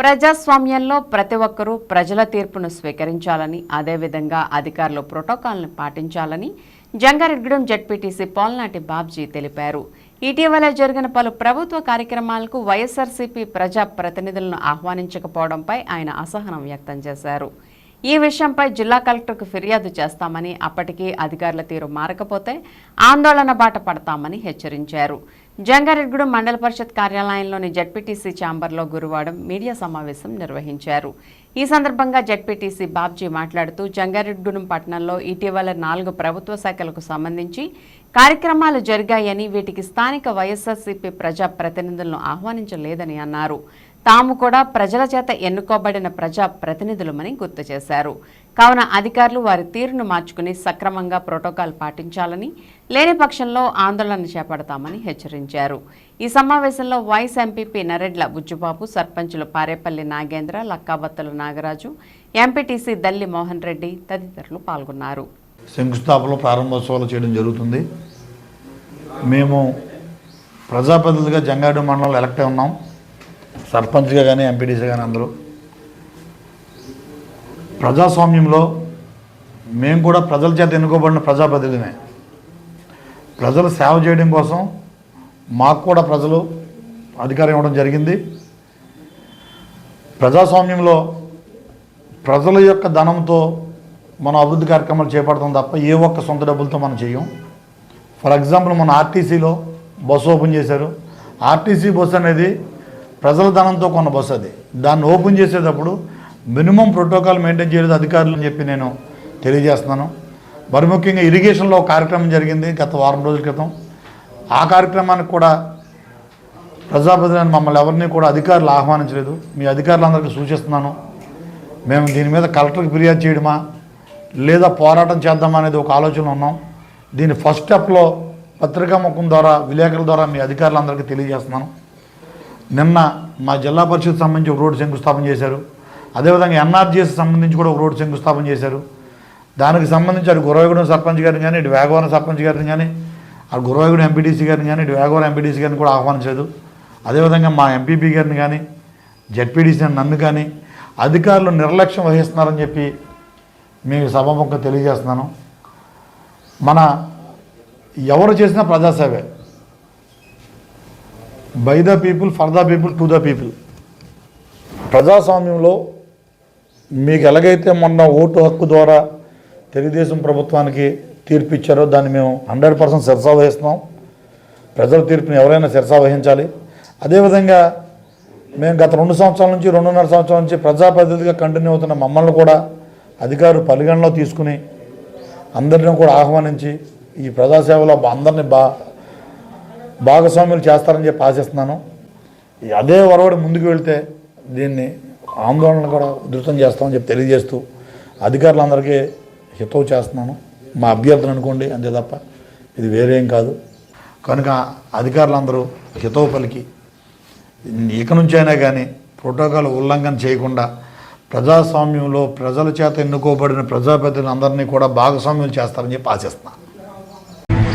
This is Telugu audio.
ప్రజాస్వామ్యంలో ప్రతి ఒక్కరూ ప్రజల తీర్పును స్వీకరించాలని అదేవిధంగా అధికారులు ప్రోటోకాల్ను పాటించాలని జంగారెడ్గూడెం జడ్పీటీసీ పోల్నాటి బాబ్జీ తెలిపారు. ఇటీవల జరిగిన పలు ప్రభుత్వ కార్యక్రమాలకు వైఎస్ఆర్సీపీ ప్రజా ప్రతినిధులను ఆహ్వానించకపోవడంపై ఆయన అసహనం వ్యక్తం చేశారు. ఈ విషయంపై జిల్లా కలెక్టర్కు ఫిర్యాదు చేస్తామని అప్పటికీ అధికారుల తీరు మారకపోతే ఆందోళన బాట పడతామని హెచ్చరించారు. జంగారెడ్గూడెం మండల పరిషత్ కార్యాలయంలోని జడ్పీటీసీ ఛాంబర్లో గురువారం మీడియా సమావేశం నిర్వహించారు. ఈ సందర్భంగా జడ్పీటీసీ బాబ్జీ మాట్లాడుతూ జంగారెడ్గూడెం పట్టణంలో ఇటీవల నాలుగు ప్రభుత్వ శాఖలకు సంబంధించి కార్యక్రమాలు జరిగాయని వీటికి స్థానిక వైఎస్ఆర్సీపీ ప్రజా ప్రతినిధులను ఆహ్వానించలేదని అన్నారు. తాము కూడా ప్రజల చేత ఎన్నుకోబడిన ప్రజా ప్రతినిధులమని గుర్తు చేశారు. కావున అధికారులు వారి తీరును మార్చుకుని సక్రమంగా ప్రోటోకాల్ పాటించాలని లేని పక్షంలో ఆందోళన చేపడతామని హెచ్చరించారు. ఈ సమావేశంలో వైస్ ఎంపీపీ నరెడ్ల బుజ్జుబాబు సర్పంచులు పారేపల్లి నాగేంద్ర లక్కాబత్తలు నాగరాజు ఎంపీటీసీ దల్లి మోహన్ రెడ్డి తదితరులు పాల్గొన్నారు. శంకుస్థాపన ప్రారంభోత్సవాలు చేయడం జరుగుతుంది. మేము ప్రజాప్రతినిధులుగా జంగాడు మండలంలో ఎలక్ట్ ఉన్నాం. సర్పంచ్గా కానీ ఎంపీటీసీ కానీ అందరూ. ప్రజాస్వామ్యంలో మేము కూడా ప్రజల చేత ఎన్నుకోబడిన ప్రజాప్రతినిధినే ప్రజలు సేవ చేయడం కోసం మాకు కూడా ప్రజలు అధికారం ఇవ్వడం జరిగింది. ప్రజాస్వామ్యంలో ప్రజల యొక్క ధనంతో మనం అభివృద్ధి కార్యక్రమాలు చేపడతాం తప్ప ఏ ఒక్క సొంత డబ్బులతో మనం చేయం ఫర్ ఎగ్జాంపుల్ మన ఆర్టీసీలో బస్సు ఓపెన్ చేశారు. ఆర్టీసీ బస్సు అనేది ప్రజల ధనంతో కొన్న బస్సు అది. దాన్ని ఓపెన్ చేసేటప్పుడు మినిమం ప్రోటోకాల్ మెయింటైన్ చేయలేదు అధికారులు అని చెప్పి నేను తెలియజేస్తున్నాను. మరి ముఖ్యంగా ఇరిగేషన్లో ఒక కార్యక్రమం జరిగింది గత వారం రోజుల క్రితం. ఆ కార్యక్రమానికి కూడా ప్రజాప్రతినిధులను మమ్మల్ని ఎవరిని కూడా అధికారులు ఆహ్వానించలేదు. మీ అధికారులందరికీ సూచిస్తున్నాను. మేము దీని మీద కలెక్టర్కి ఫిర్యాదు చేయడమా లేదా పోరాటం చేద్దామా అనేది ఒక ఆలోచన ఉన్నాం. దీని ఫస్ట్ స్టెప్లో పత్రికా ముఖం ద్వారా విలేకరుల ద్వారా మీ అధికారులందరికీ తెలియజేస్తున్నాను. నిన్న మా జిల్లా పరిషత్ సంబంధించి రోడ్డు శంకుస్థాపన చేశారు. అదేవిధంగా ఎన్ఆర్జీఎస్ సంబంధించి కూడా ఒక రోడ్డు శంకుస్థాపన చేశారు. దానికి సంబంధించి అటు గురవగూడెం సర్పంచ్ గారిని కానీ ఇటు వేగవరం సర్పంచ్ గారిని కానీ అటు గురవగూడెం ఎంపీటీసీ గారిని కానీ ఇటు వేగవరం ఎంపీటీసీ గారిని కూడా ఆహ్వానించలేదు. అదేవిధంగా మా ఎంపీపీ గారిని కానీ జడ్పీటీసీ నన్ను కానీ అధికారులు నిర్లక్ష్యం వహిస్తున్నారని చెప్పి మీకు సభాముఖంగా తెలియజేస్తున్నాను. మన ఎవరు చేసినా ప్రజాసేవే. By the people for the people to the people. ప్రజాస్వామ్యంలో మీకు ఎలాగైతే మొన్న ఓటు హక్కు ద్వారా తెలుగుదేశం ప్రభుత్వానికి తీర్పు ఇచ్చారో దాన్ని మేము హండ్రెడ్ పర్సెంట్ శిరసా వహిస్తున్నాం. ప్రజల తీర్పుని ఎవరైనా శిరసా వహించాలి. అదేవిధంగా మేము గత రెండు సంవత్సరాల నుంచి రెండున్నర సంవత్సరాల నుంచి ప్రజాప్రతినిధిగా కంటిన్యూ అవుతున్న మమ్మల్ని కూడా అధికారులు పరిగణలో తీసుకుని అందరిని కూడా ఆహ్వానించి ఈ ప్రజాసేవలో అందరినీ బా భాగస్వాములు చేస్తారని చెప్పి ఆశిస్తున్నాను. ఈ అదే వరవడి ముందుకు వెళ్తే దీన్ని ఆందోళన కూడా ఉధృతం చేస్తామని చెప్పి తెలియజేస్తూ అధికారులందరికీ హితవు చేస్తున్నాను. మా అభ్యర్థులు అనుకోండి అంతే తప్ప ఇది వేరేం కాదు. కనుక అధికారులందరూ హితవు పలికి ఇక నుంచైనా కానీ ప్రోటోకాల్ ఉల్లంఘన చేయకుండా ప్రజాస్వామ్యంలో ప్రజల చేత ఎన్నుకోబడిన ప్రజాప్రతినిధులందరినీ కూడా భాగస్వామ్యం చేస్తారని చెప్పి ఆశిస్తున్నాను.